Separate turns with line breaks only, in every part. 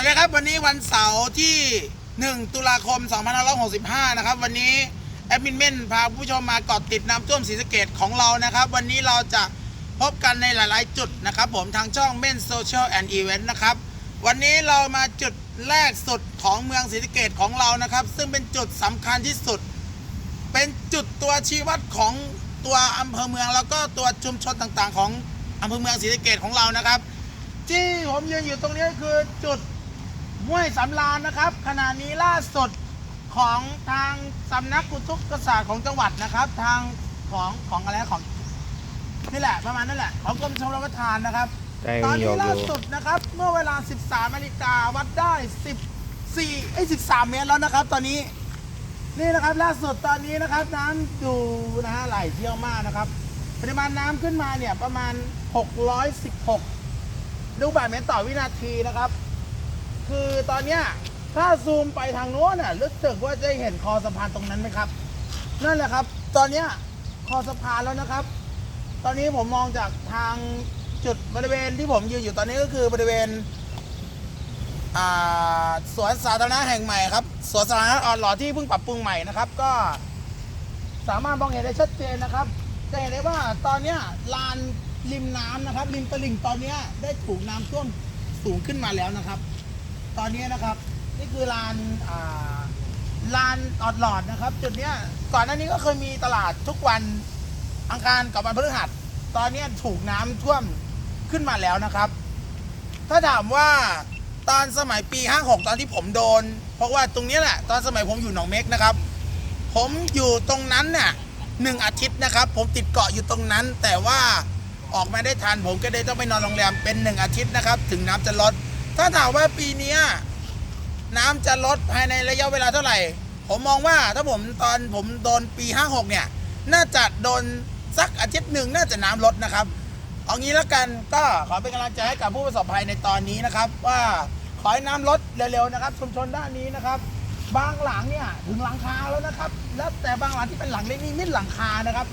วัสดีครับวันนี้วันเสาร์ที่ 1 ตุลาคม 2565 นะครับ วันนี้แอดมินเม่นพาผู้ชมมาเกาะติดน้ำท่วมศรีสะเกดของเรานะครับ วันนี้เราจะพบกันในหลาย ๆ จุดนะครับผมทางช่องเม่นโซเชียลแอนด์อีเวนต์นะครับ วันนี้เรามาจุดแรกสุดของเมืองศรีสะเกดของเรานะครับ ซึ่งเป็นจุดสำคัญที่สุด เป็นจุดตัวชี้วัดของตัวอำเภอเมือง แล้วก็ตัวชุมชนต่าง ๆ ของอำเภอเมืองศรีสะเกดของเรานะครับที่ผมยืนอยู่ตรงนี้คือจุด ห้วยสำราญนะครับ ขณะนี้ล่าสุดของทางสำนักกุตุกศาสตร์ของจังหวัดนะครับ ทางของของอะไรของนี่แหละประมาณนั่นแหละของกรมชลประทานนะครับ
ใจ
ตอน
มีโย
นี้
กอ
ล่า
ยู่
สุดนะครับ เมื่อเวลา 13นาฬิกาวัดได้ 14ไอ้ย13 เมตรแล้วนะครับ ตอนนี้นี่นะครับล่าสุดตอนนี้นะครับน้ำอยู่นะฮะไหลเชี่ยวมากนะครับปริมาณน้ำขึ้นมาเนี่ยประมาณ 616ลูกบาศก์เมตรต่อวินาทีนะครับ คือตอนเนี้ยถ้าซูมไปทางโน้นน่ะรู้สึกว่าจะเห็นคอสะพานตรงนั้นไหมครับ นั่นแหละครับ ตอนเนี้ยคอสะพานแล้วนะครับ ตอนนี้ผมมองจากทางจุดบริเวณที่ผมยืนอยู่ตอนนี้ก็คือบริเวณสวนสาธารณะแห่งใหม่ครับสวนสาธารณะอ่อนหล่อที่เพิ่งปรับปรุงใหม่นะครับ ก็สามารถมองเห็นได้ชัดเจนนะครับ จะเห็นได้ว่าตอนเนี้ยลานริมน้ำนะครับริมตลิ่งตอนเนี้ยได้ถูกน้ำท่วมสูงขึ้นมาแล้วนะครับ ตอนนี้นะครับ นี่คือลานอ่าลานออดหลอดนะครับ จุดเนี้ยก่อนหน้านี้ก็เคยมีตลาดทุกวันอังคารกับวันพฤหัส ตอนเนี้ยถูกน้ำท่วมขึ้นมาแล้วนะครับ ถ้าถามว่าตอนสมัยปี 56 ตอนที่ผมโดน เพราะว่าตรงเนี้ยแหละตอนสมัยผมอยู่หนองเม็กนะครับ ผมอยู่ตรงนั้นน่ะหนึ่งอาทิตย์นะครับ ผมติดเกาะอยู่ตรงนั้น แต่ว่าออกมาได้ทันผมก็เลยต้องไปนอนโรงแรมเป็นหนึ่งอาทิตย์นะครับ ถึงน้ำจะลด ถ้าถามว่าปีนี้น้ำจะลดภายในระยะเวลาเท่าไหร่ ผมมองว่าถ้าผมตอนผมโดนปี 56 เนี่ย น่าจะโดนสักอาทิตย์หนึ่งน่าจะน้ำลดนะครับ เอางี้แล้วกันก็ขอเป็นกำลังใจให้กับผู้ประสบภัยในตอนนี้นะครับ ว่าขอให้น้ำลดเร็วๆนะครับ ชุมชนด้านนี้นะครับบางหลังเนี่ยถึงหลังคาแล้วนะครับ แล้วแต่บางหลังที่เป็นหลังเล็กนี่มิดหลังคานะครับ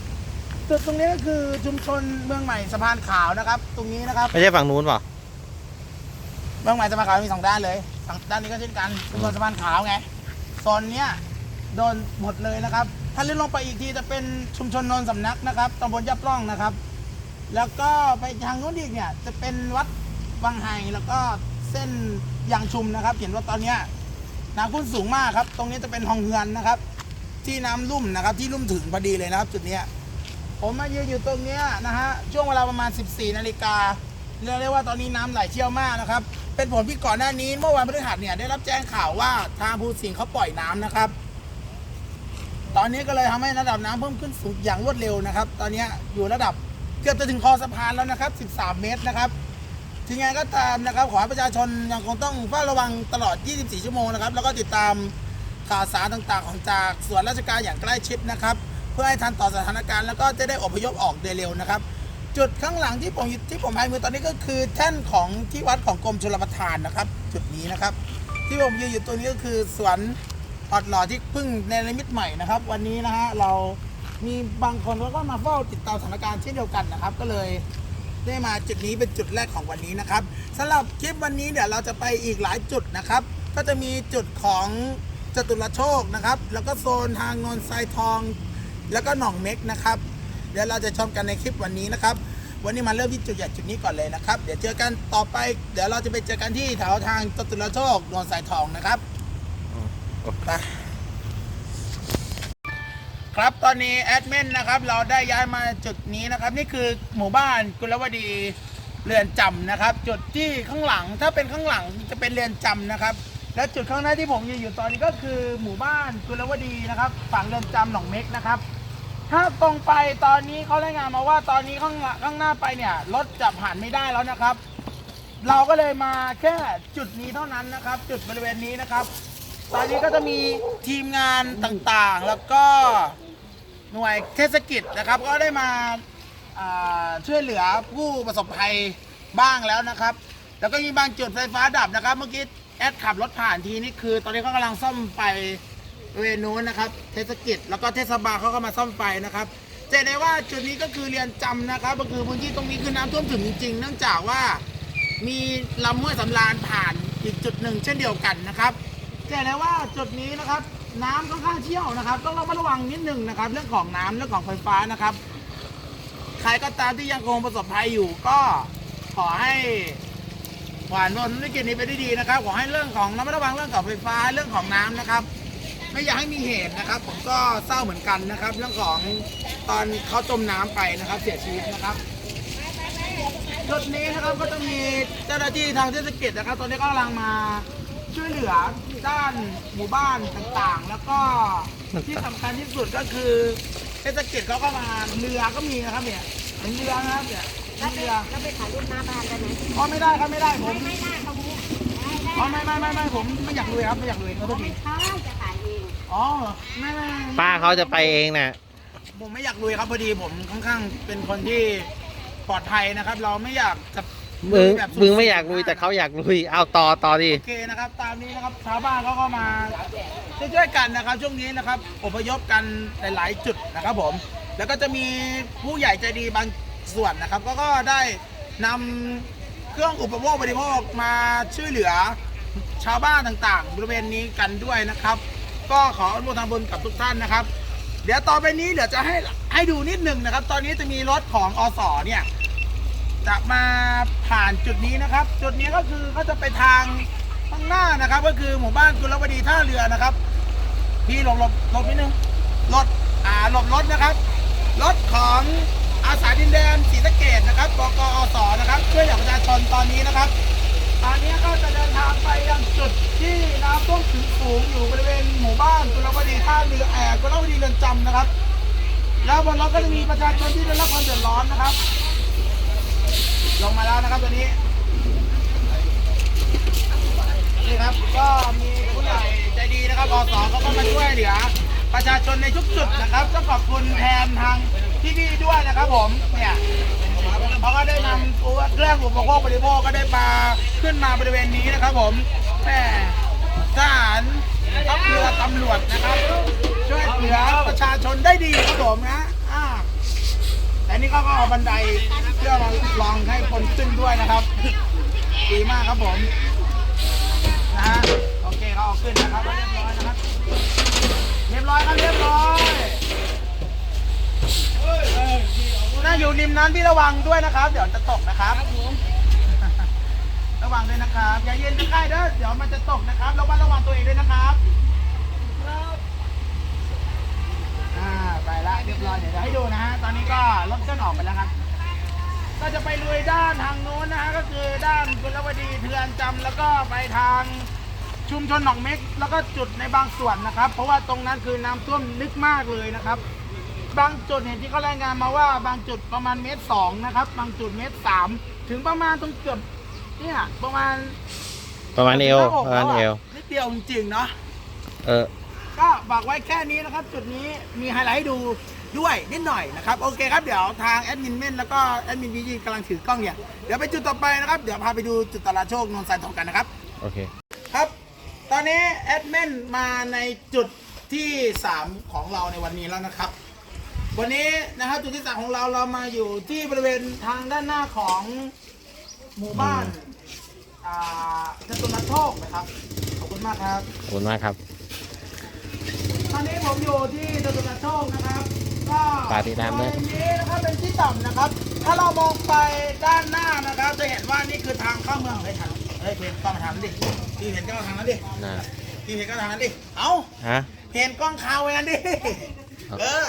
จุดตรงนี้ก็คือชุมชนเมืองใหม่สะพานขาวนะครับ ตรงนี้นะครับ
ไม่ใช่ฝั่งนู้นเปล่า
เมืองใหม่สะพานขาวมีสองด้านเลยฝั่งด้านนี้ก็เช่นกันชุมชนสะพานขาวไงโซนเนี้ยโดนหมดเลยนะครับ ถ้าเลื่อนลงไปอีกทีจะเป็นชุมชนนนสำนักนะครับตำบลยับร่องนะครับ แล้วก็ไปทางโน้นอีกเนี่ยจะเป็นวัดวังไฮแล้วก็เส้นยางชุมนะครับ เห็นว่าตอนเนี้ยน้ำขึ้นสูงมากครับ ตรงนี้จะเป็นห้องเฮือนนะครับ ที่น้ำลุ่มนะครับ ที่ลุ่มถึงพอดีเลยนะครับ จุดเนี้ยผมมายืนอยู่ตรงเนี้ยนะฮะช่วงเวลาประมาณ 14นาฬิกาเรียกได้ว่าตอนนี้น้ำไหลเชี่ยวมากนะครับ เป็นผลที่ก่อนหน้านี้เมื่อวันพฤหัสเนี่ยได้รับแจ้งข่าวว่าทางภูสิงห์เขาปล่อยน้ำนะครับ ตอนนี้ก็เลยทำให้ระดับน้ำเพิ่มขึ้นสูงอย่างรวดเร็วนะครับ ตอนนี้อยู่ระดับเกือบจะถึงคอสะพานแล้วนะครับ 13 เมตรนะครับถึงไงก็ตามนะครับ ขอให้ประชาชนยังคงต้องเฝ้าระวังตลอด 24 ชั่วโมงนะครับ แล้วก็ติดตามข่าวสารต่างๆ ของจากส่วนราชการอย่างใกล้ชิดนะครับ เพื่อให้ทันต่อสถานการณ์แล้วก็จะได้อพยพออกโดยเร็วนะครับ จุดข้างหลังที่ผมที่ผมให้มือตอนนี้ก็คือแท่นของที่วัดของกรมชลประทานนะครับ จุดนี้นะครับ ที่ผมยืนอยู่ตัวนี้ก็คือสวนออดหล่อที่เพิ่งในนิมิตใหม่นะครับ วันนี้นะฮะเรามีบางคนเขาก็มาเฝ้าติดตามสถานการณ์เช่นเดียวกันนะครับ ก็เลยได้มาจุดนี้เป็นจุดแรกของวันนี้นะครับสำหรับคลิปวันนี้เดี๋ยวเราจะไปอีกหลายจุดนะครับ ก็จะมีจุดของจตุรโชคนะครับ แล้วก็โซนทางนนทรายทอง แล้วก็หนองเม็กนะครับ เดี๋ยวเราจะชมกันในคลิปวันนี้นะครับ วันนี้มาเริ่มที่จุดใหญ่จุดนี้ก่อนเลยนะครับ เดี๋ยวเจอกันต่อไป เดี๋ยวเราจะไปเจอกันที่แถวทางจตุรโชคนนทรายทองนะครับไปครับตอนนี้แอดมินนะครับเราได้ย้ายมาจุดนี้นะครับ นี่คือหมู่บ้านกุลวดีเรือนจำนะครับ จุดที่ข้างหลังถ้าเป็นข้างหลังจะเป็นเรือนจำนะครับ และจุดข้างหน้าที่ผมยืนอยู่ตอนนี้ก็คือหมู่บ้านกุลวดีนะครับ ฝั่งเรือนจำหนองเม็กนะครับ ถ้าตรงไปตอนนี้เขารายงานมาว่าตอนนี้ข้างหลังข้างหน้าไปเนี่ยรถจะผ่านไม่ได้แล้วนะครับ เราก็เลยมาแค่จุดนี้เท่านั้นนะครับ จุดบริเวณนี้นะครับ ตอนนี้ก็จะมีทีมงานต่างๆ แล้วก็หน่วยเทศกิจนะครับ ก็ได้มาอ่าช่วยเหลือผู้ประสบภัยบ้างแล้วนะครับ แล้วก็มีบางจุดไฟฟ้าดับนะครับ เมื่อกี้แอดขับรถผ่านทีนี่คือ ตอนนี้เขากำลังซ่อมไฟ เวนู้นนะครับ เทศกิจแล้วก็เทศบาลเขาก็มาซ่อมไฟนะครับจะเห็นได้ว่าจุดนี้ก็คือเรียนจำนะครับก็คือพื้นที่ตรงนี้คือน้ำท่วมถึงจริงๆเนื่องจากว่ามีลำห้วยสำราญผ่านอีกจุดหนึ่งเช่นเดียวกันนะครับจะเห็นได้ว่าจุดนี้นะครับ น้ำค่อนข้างเชี่ยวนะครับ ต้องระมัดระวังนิดหนึ่งนะครับ เรื่องของน้ำเรื่องของไฟฟ้านะครับ ใครก็ตามที่ยังคงประสบภัยอยู่ก็ขอให้ผ่านพ้นวิกฤตนี้ไปได้ดีนะครับ ขอให้เรื่องของระมัดระวังเรื่องของไฟฟ้าเรื่องของน้ำนะครับ ไม่อยากให้มีเหตุนะครับ ผมก็เศร้าเหมือนกันนะครับ เรื่องของตอนเขาจมน้ำไปนะครับ เสียชีวิตนะครับจุดนี้นะครับก็จะมีเจ้าหน้าที่ทางเทศกิจนะครับ ตอนนี้ก็กำลังมาช่วยเหลือด้านหมู่บ้านต่างๆ แล้วก็ที่สำคัญที่สุดก็คือเทศกิจเขาก็มาเรือก็มีนะครับเนี่ยเห็นเรือนะครับเนี่ยเห็นเรือ
แล้วไปถ่ายรูปหน้าบ้านได้ไหม
อ๋อไม่ได้ครับไม่ได้ผม
ไม่ได้ตรงนี้ได้ได้
อ๋อไม่ไม่ไม่ไม่ผมไม่อยากลุยครับไม่อยากลุยเขาต้อง
ไม่
ที
ใช่จะถ่ายเอง
อ๋อไม่ไม่ไม่
ป้าเขาจะไปเองน่ะ
ผมไม่อยากลุยครับพอดีผมค่อนข้างเป็นคนที่ปลอดภัยนะครับ เราไม่อยากจะ
มึง
แบบ
มึงไม่อยากลุยแต่เขาอยากลุย เอาต่อต่อดิ
โอเคนะครับ ตามนี้นะครับชาวบ้านเขาก็มาช่วยๆกันนะครับ ช่วงนี้นะครับอพยพกันหลาย ๆ จุดนะครับผม แล้วก็จะมีผู้ใหญ่ใจดีบางส่วนนะครับ ก็ก็ได้นำเครื่องอุปโภคบริโภคมาช่วยเหลือ ชาวบ้านต่างๆ บริเวณนี้กันด้วยนะครับ ก็ขออนุโมทนาบุญกับทุกท่านนะครับ เดี๋ยวต่อไปนี้เดี๋ยวจะให้ให้ดูนิดหนึ่งนะครับ ตอนนี้จะมีรถของอสเนี่ยจะมาผ่านจุดนี้นะครับ จุดนี้ก็คือเขาจะไปทางข้างหน้านะครับ ก็คือหมู่บ้านกุลวดีท่าเรือนะครับ พี่หลบหลบหลบนิดนึงรถอ่าหลบรถนะครับรถของอาสาดินแดนศรีสะเกดนะครับบกอสนะครับช่วยเหลือประชาชนตอนนี้นะครับ ตอนนี้ก็จะเดินทางไปยังจุดที่น้ำท่วมถึงสูงอยู่บริเวณหมู่บ้านกุลวดีท่าเรือแอร์กุลวดีเรือนจำนะครับ แล้วบนรถก็จะมีประชาชนที่ได้รับความเดือดร้อนนะครับ ลงมาแล้วนะครับตัวนี้นี่ครับก็มีผู้ใหญ่ใจดีนะครับอสเขาก็มาช่วยเหลือประชาชนในทุกจุดนะครับต้องขอบคุณแทนทางพี่ๆด้วยนะครับผมเนี่ย เขาก็ได้นำตัวเครื่องอุปโภคบริโภคก็ได้มาขึ้นมาบริเวณนี้นะครับผมแม่ทหารทัพเรือตำรวจนะครับช่วยเหลือประชาชนได้ดีครับผมนะอ่าแต่นี่เขาก็เอาบันไดเพื่อมาลองให้คนขึ้นด้วยนะครับ ดีมากครับผมนะฮะโอเคเขาเอาขึ้นนะครับเรียบร้อยนะครับ เรียบร้อยครับเรียบร้อย น่าอยู่ริมนั้นพี่ระวังด้วยนะครับ เดี๋ยวจะตกนะครับระวังด้วยนะครับอย่าเย็นจะใกล้เด้อเดี๋ยวมันจะตกนะครับระวังระวังตัวเองด้วยนะครับอ่าไปละเรียบร้อยเดี๋ยวจะให้ดูนะฮะตอนนี้ก็รถเคลื่อนออกไปแล้วครับ ก็จะไปลุยด้านทางโน้นนะฮะก็คือด้านกุลวดีเทือนจำแล้วก็ไปทางชุมชนหนองเม็ก แล้วก็จุดในบางส่วนนะครับ เพราะว่าตรงนั้นคือน้ำท่วมลึกมากเลยนะครับ บางจุดเห็นที่เขารายงานมาว่าบางจุดประมาณเมตรสองนะครับ บางจุดเมตรสามถึงประมาณตรงเกือบเนี่ยประมาณ
ประมาณเอว
หน้อก
ประมาณเอว
แล้นิดเดียวจริงๆเนาะ
เออ
ก็ฝากไว้แค่นี้นะครับ จุดนี้มีไฮไลท์ให้ดูด้วยนิดหน่อยนะครับโอเคครับเดี๋ยวทางแอดมินเม่นแล้วก็แอดมินพีจีกำลังถือกล้องเนี่ยเดี๋ยวไปจุดต่อไปนะครับ เดี๋ยวพาไปดูจุดตลาดโชคนนท์สายทองกันนะครับ
โอเค
ครับ ตอนนี้แอดมินมาในจุดที่ 3 ของเราในวันนี้แล้วนะครับ วันนี้นะครับจุดที่สามของเราเรามาอยู่ที่บริเวณทางด้านหน้าของหมู่บ้านอ่าจตุรัสโชคนะครับ ขอบคุณมากครับ
ขอบคุณมากครับ
ตอนนี้ผมอยู่ที่จตุรัสโชคนะครับ ก็
ฝากติดตามด้วย
บริเวณนี้นะครับเป็นที่ต่ำนะครับ ถ้าเรามองไปด้านหน้านะครับ จะเห็นว่านี่คือทางเข้าเมืองเลยครับเฮ้ยเพนกล้องมาทางนั้นดิพี่เห็นกล้องมาทางนั้นดิ
น่ะ
พี่เห็นกล้องทางนั้นดิ เอ้า
ฮะ
เห็นกล้องคาวไว้นั้นดิ
ครับ
เออ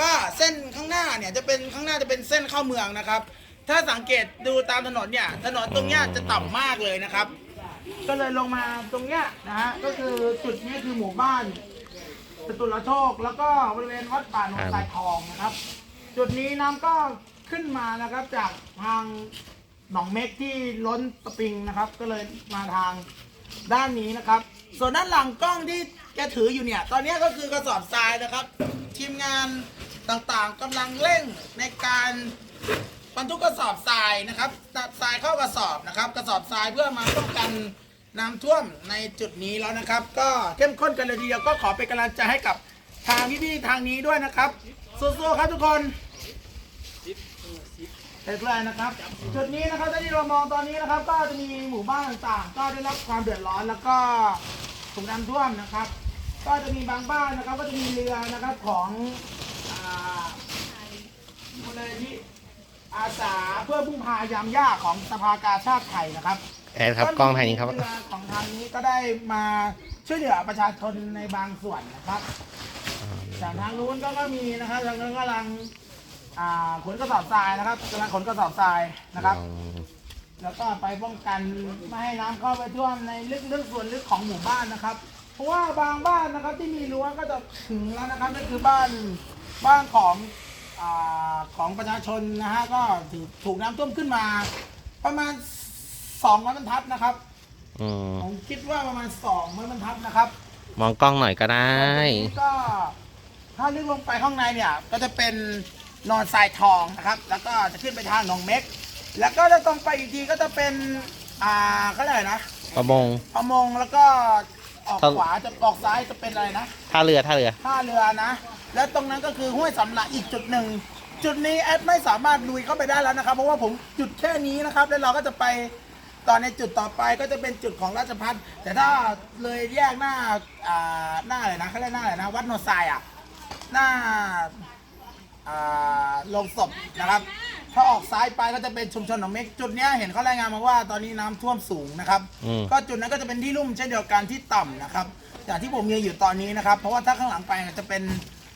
ก็เส้นข้างหน้าเนี่ยจะเป็นข้างหน้าจะเป็นเส้นเข้าเมืองนะครับ ถ้าสังเกตดูตามถนนเนี่ยถนนตรงเนี้ยจะต่ำมากเลยนะครับ ก็เลยลงมาตรงเนี้ยนะฮะก็คือจุดนี้คือหมู่บ้านจตุรโชค แล้วก็บริเวณวัดป่าหนองสายทองนะครับ จุดนี้น้ำก็ขึ้นมานะครับจากทางหนองเม็กที่ล้นสปริงนะครับ ก็เลยมาทางด้านนี้นะครับ ส่วนด้านหลังกล้องที่แกถืออยู่เนี่ย ตอนนี้ก็คือกระสอบทรายนะครับ ทีมงาน ต่างๆกำลังเร่งในการบรรทุกกระสอบทรายนะครับทรายเข้ากระสอบนะครับ กระสอบทรายเพื่อมาป้องกันน้ำท่วมในจุดนี้แล้วนะครับ ก็เข้มข้นกันเลยทีเดียวก็ขอเป็นกำลังใจให้กับทางพี่ๆทางนี้ด้วยนะครับสู้ๆครับทุกคนเรียบร้อยนะครับ จุดนี้นะครับที่เรามองตอนนี้นะครับ ก็จะมีหมู่บ้านต่างๆ ก็ได้รับความเดือดร้อนแล้วก็ถูกน้ำท่วมนะครับ ก็จะมีบางบ้านนะครับ ก็จะมีเรือนะครับของ มูลนิธิอาสาเพื่อพึ่งพายามยากของสภากาชาติไทยนะครับ
แอดครับกล้องทางนี้ครับ
เรือของทางนี้ก็ได้มาช่วยเหลือประชาชนในบางส่วนนะครับจากทางนู้นก็ก็มีนะครับทางนู้นกำลังอ่าขนกระสอบทรายนะครับกำลังขนกระสอบทรายนะครับ แล้วก็ไปป้องกันไม่ให้น้ำเข้าไปท่วมในลึกๆส่วนลึกของหมู่บ้านนะครับ เพราะว่าบางบ้านนะครับที่มีรั้วก็จะถึงแล้วนะครับนั่นคือบ้าน บ้านของอาของประชาชนนะฮะก็ถูกถูกน้ำท่วมขึ้นมา ประมาณสองร้อยบรรทัดนะครับ
อืม
ผมคิดว่าประมาณสองร้อยบรรทัดนะครับ
มองกล้องหน่อยก็ได้
ก็ถ้าลึกลงไปข้างในเนี่ยก็จะเป็นนอนทรายทองนะครับ แล้วก็จะขึ้นไปทางหนองเม็ก แล้วก็จะตรงไปอีกทีก็จะเป็นอ่าก็เลยกอะไรนะ
ประมง
ประมงแล้วก็ออก
ครับ
ขวาจะออกซ้ายจะเป็นอะไรนะ
ท่าเรือท่าเรือ
ท่าเรือนะ แล้วตรงนั้นก็คือห้วยสำลักอีกจุดหนึ่ง จุดนี้แอดไม่สามารถลุยเข้าไปได้แล้วนะครับ เพราะว่าผมจุดแค่นี้นะครับ แล้วเราก็จะไปตอนในจุดต่อไปก็จะเป็นจุดของราชพัฒน์แต่ถ้าเลยแยกหน้าอ่าหน้าอะไรนะเขาเรียกหน้าอะไรนะ วัดโนไซอะ หน้าอ่าโรงศพนะครับ ถ้าออกซ้ายไปก็จะเป็นชุมชนหนองเม็กจุดเนี้ยเห็นเขารายงานมาว่าตอนนี้น้ำท่วมสูงนะครับ
อืม
ก็จุดนั้นก็จะเป็นที่ลุ่มเช่นเดียวกันที่ต่ำนะครับ อย่างที่ผมยืนอยู่ตอนนี้นะครับ เพราะว่าถ้าข้างหลังไปเนี่ยจะเป็น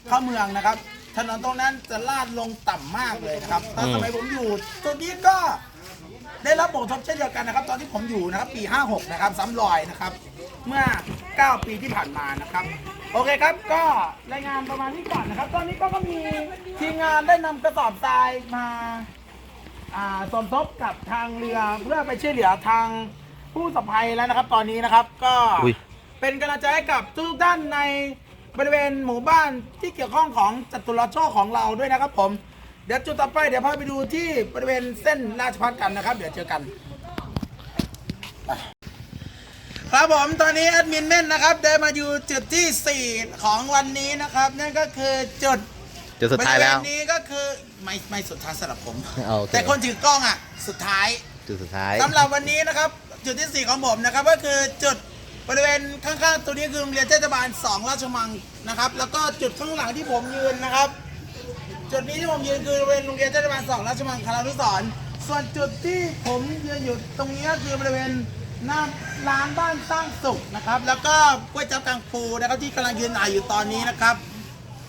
เข้าเมืองนะครับ ถนนตรงนั้นจะลาดลงต่ำมากเลยนะครับตอนสมัยผมอยู่จุดนี้ก็ได้รับผลกระทบเช่นเดียวกันนะครับ ตอนที่ผมอยู่นะครับปี 56 นะครับซ้ำรอยนะครับ เมื่อ 9 ปีที่ผ่านมานะครับ โอเคครับก็รายงานประมาณนี้ก่อนนะครับ ตอนนี้ก็ก็มีทีมงานได้นำกระสอบทรายมา อ่าสมทบกับทางเรือเพื่อไปช่วยเหลือทางผู้สภัยแล้วนะครับ ตอนนี้นะครับก็
อุ๊ย
เป็นกำลังใจให้กับทุกๆท่านใน บริเวณหมู่บ้านที่เกี่ยวข้องของจัตุรัสโชคของเราด้วยนะครับผม เดี๋ยวจุดต่อไปเดี๋ยวพาไปดูที่บริเวณเส้นราชพัฒกันนะครับ เดี๋ยวเจอกัน ครับผมตอนนี้แอดมินเม่นนะครับได้มาอยู่จุดที่ 4 ของวันนี้นะครับ นั่นก็คือจุด
จุดสุดท้ายแล้ว
บริเวณนี้ก็คือไม่ไม่สุดท้ายสำหรับผม
โอเค
แต่คนถือกล้องอะ สุดท้าย
จุดสุดท้าย
สำหรับวันนี้นะครับ จุดที่ 4 ของผมนะครับ ก็คือจุด บริเวณข้างๆตัวนี้คือโรงเรียนเทศบาล 2 ราชมังนะครับ แล้วก็จุดข้างหลังที่ผมยืนนะครับ จุดนี้ที่ผมยืนคือบริเวณโรงเรียนเทศบาล 2 ราชมังคลานุสรณ์ส่วนจุดที่ผมยืนอยู่ตรงนี้ก็คือบริเวณหน้าร้านบ้านสร้างสุขนะครับ แล้วก็ก๋วยจับกลางปูนะครับที่กำลังยืนอ่ายอยู่ตอนนี้นะครับ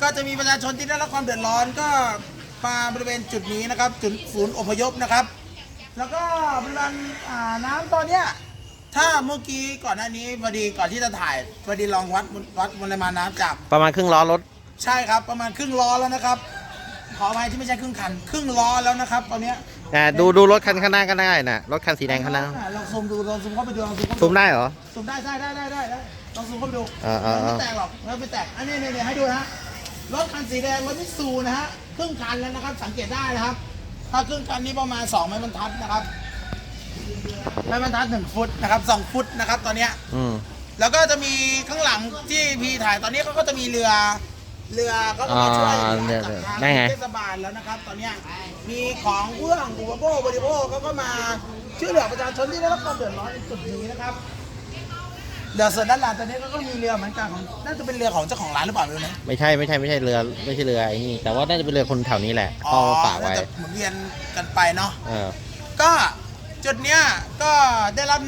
ก็จะมีประชาชนที่ได้รับความเดือดร้อนก็มาบริเวณจุดนี้นะครับ จุดศูนย์อพยพนะครับ แล้วก็บริเวณน้ำตอนเนี้ย ถ้าเมื่อกี้ก่อนหน้านี้พอดีก่อนที่จะถ่ายพอดีลองวัดวัดปริมาณน้ำจาก
ประมาณครึ่งล้อรถ
ใช่ครับประมาณครึ่งล้อแล้วนะครับ ขออภัยที่ไม่ใช่ครึ่งคัน ครึ่งล้อแล้วนะครับ ตอนเนี้ย
อ่าดูดูรถคันข้างหน้าก็ได้นะรถคันสีแดงข้างหน้า
อ่ลองซูมดูลองซูมเข้าไปดูลองซูมเข้าไป
ซู
ดู
มได้เหรอ
ซูมได้ได้ได้ได้ได้ได้ลองซูมเข้าไปดู
อ่าอ่า
มัน
อ่า
ไม่แตกหรอกมันไม่แตกอันนี้นี่นี่ให้ดูนะฮะรถคันสีแดงรถมิตซูนะฮะครึ่งคันแล้วนะครับ สังเกตได้นะครับ ถ้าครึ่งคันนี้ประมาณ2ไม้บรรทัดนะครับ ไม้บรรทัดหนึ่งฟุตนะครับสองฟุตนะครับตอนเนี้ย
อืม
แล้วก็จะมีข้างหลังที่พีถ่ายตอนนี้เขาก็จะมีเรือ เรือก็มาช่วย
อ่า
เหลื
เนี่ย
อจากทาง
ได้ไง
เทศบาลแล้วนะครับ ตอนเนี้ยมีของเพื่องอุปโภคบริโภคเขาก็มาช่วยเหลือประชาชนที่ได้รับความเดือดร้อนในจุดนี้นะครับเรือส่วนด้านหลังตอนนี้ก็มีเรือเหมือนกันของน่าจะเป็นเรือของเจ้าของร้านหรือเปล่าไม่รู้นะ
ไม่ใช่ไม่ใช่ไม่ใช่เรือไม่ใช่เรือไอ้นี่ แต่ว่าน่าจะเป็นเรือคนแถวนี้แหละ
อ๋อ
เขาฝากไว้
น่าจะหมุนเวียนกันไปเนาะ
เออ
ก็ จุดเนี้ยก็ได้รับ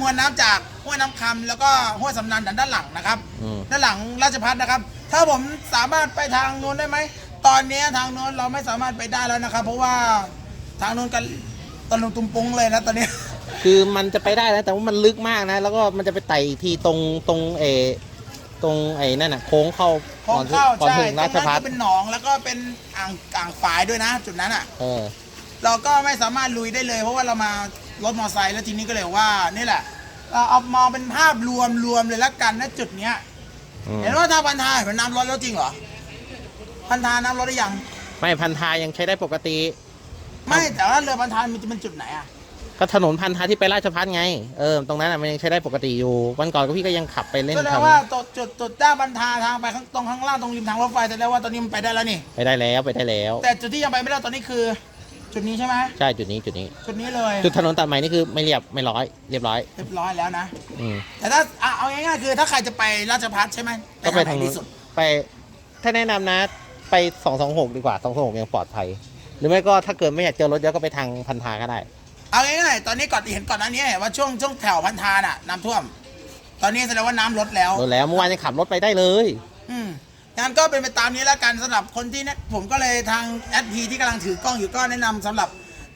มวลน้ำจากห้วยน้ำคำแล้วก็ห้วยสำนันด้านหลังนะครับ
อืม
ด้านหลังราชพัฒนะครับ ถ้าผมสามารถไปทางนู้นได้ไหมตอนนี้ทางนู้นเราไม่สามารถไปได้แล้วนะครับ เพราะว่าทางนู้นกันตะลุมตุมปุงเลยนะตอนนี้
คือมันจะไปได้นะแต่ว่ามันลึกมากนะ แล้วก็มันจะไปไต่อีกทีตรงตรงเออตรงไอ้นั่นน่ะโค้งเข้า
พอเข้า
ก่อน
ใช่
ถึง
ตร
รางช
นั้น
พัฒ
ก็เป็นหนองแล้วก็เป็นอ่างอ่างฝายด้วยนะ จุดนั้นอะ
เออ
เราก็ไม่สามารถลุยได้เลย เพราะว่าเรามารถมอเตอร์ไซค์แล้วทีนี้ก็เลยว่านี่แหละเราเอามองเป็นภาพรวมรวมเลยละกันนะจุดเนี้ย
อืม
เห็นว่าทางพันธาเห็นน้ำลดแล้วจริงเหรอพันธาน้ำลดได้ยัง
ไม่พันทายังใช้ได้ปกติ
ไม่แต่ว่าเรือพันธามันจะเป็นจุดไหนอะ
ก็ถนนพันทาที่ไปราชพัฒไง เออ ตรงนั้นอะมันยังใช้ได้ปกติอยู่ วันก่อนก็พี่ก็ยังขับไปเล่น
แสดง
ทำ
ว่าจุดจุดจุดด้านพันธาทางไปข้างตรงข้างล่างตรงริมทางรถไฟแสดงว่าตอนนี้มันไปได้แล้วนี่
ไปได้แล้วไปได้แล้ว
แต่จุดที่ยังไปไม่ได้ตอนนี้คือ จุดนี้ใช่ไหม
ใช่จุดนี้จุดนี้
จุดนี้เลย
จุดถนนตัดใหม่นี่คือไม่เรียบไม่ร้อย เรียบร้อย
เรียบร้อยแล้วนะ
อืม
แต่ถ้าอะเอาง่ายๆคือถ้าใครจะไปราชพัฒใช่ไหม
ก็ไป
ห
ทาง
ห
นู้
ดี
น
สุด
ไปถ้าแนะนำนะ ไปสองสองหกดีกว่าสองสองหกยังปลอดภัย หรือไม่ก็ถ้าเกิดไม่อยากเจอรถเยอะก็ไปทางพันธาก็ได้
เอาง่ายๆตอนนี้ก่อนเห็นก่อนหน้านี้เห็นว่าช่วงช่วงแถวพันธาน่ะน้ำท่วม ตอนนี้แสดงว่าน้ำลดแล้ว
รถแล้วเมื่อวานยังขับรถไปได้เลย
อืม งั้นก็เป็นไปตามนี้แล้วกันสำหรับคนที่เนี่ยผมก็เลยทางแอดพีที่กำลังถือกล้องอยู่ก็แนะนำสำหรับ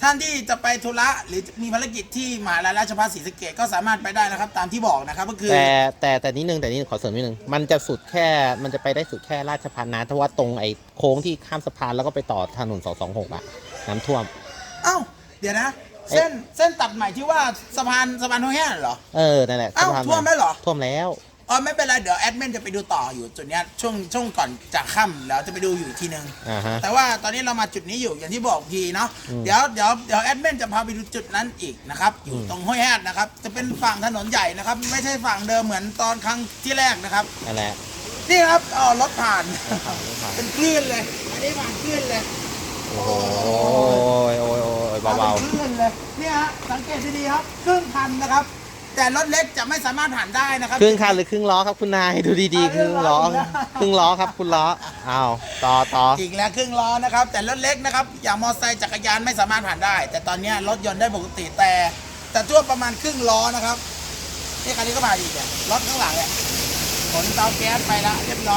ท่านที่จะไปธุระหรือมีภารกิจที่มหาลัยราชภัฏศรีสะเกดก็สามารถไปได้นะครับ ตามที่บอกนะครับก็คือ
แต่แต่แต่นิดนึงแต่นี่ขอเสริมนิดนึงมันจะสุดแค่มันจะไปได้สุดแค่ราชพัฒนะเพราะว่าตรงไอ้โค้งที่ข้ามสะพานแล้วก็ไปต่อถนนสองสองหกอะน้ำท่วม
เอ้าเดี๋ยวนะเส้นเส้นตัดใหม่ที่ว่าสะพานสะพานห้วยแห้งเหรอ
เออนั่นแหละ
เอ้า
สะพาน
ท่วมไหมเหรอ
ท่วมแล้ว
อ๋อไม่เป็นไรเดี๋ยวแอดมินจะไปดูต่ออยู่จุดเนี้ยช่วงช่วงก่อนจากค่ำแล้วจะไปดูอยู่อีกทีนึง
อ่าฮะ
แต่ว่าตอนนี้เรามาจุดนี้อยู่อย่างที่บอกพีเนาะ
อืม
เดี๋ยวเดี๋ยวเดี๋ยวแอดมินจะพาไปดูจุดนั้นอีกนะครับ อยู่
อืม
ตรงห้วยแฮดนะครับ จะเป็นฝั่งถนนใหญ่นะครับ ไม่ใช่ฝั่งเดิมเหมือนตอนครั้งที่แรกนะครับ
นั่นแหละ
นี่ครับอ๋อรถผ่าน
ผ่านไม่ผ่าน
เป็นคลื่นเลย อันนี้ผ่านคลื่นเลย
โอ้ยโอ้ยโอ้ยเบา
เป็นคลื่นเลยเนี่ยฮะสังเกตดีๆครับครึ่งคันนะครับ แต่รถเล็กจะไม่สามารถผ่านได้นะครับ
ๆครึ่งคันหรือครึ่งล้อครับคุณนายดูดีๆ ครึ่งล้อ
เอาเรื่องล้อ
ครึ่งล้อครับคุณล้ออ้าวต่อต่อ
อีกแล้วครึ่งล้อนะครับ แต่รถเล็กนะครับ อย่างมอเตอร์ไซค์จักรยานไม่สามารถผ่านได้ แต่ตอนเนี้ยรถยนต์ได้ปกติแต่ แต่ทั่วประมาณครึ่งล้อนะครับนี่คันนี้ก็ผ่านอีกเนี่ยรถข้างหลังเนี่ยขนเตาแก๊สไปละเรียบร้อย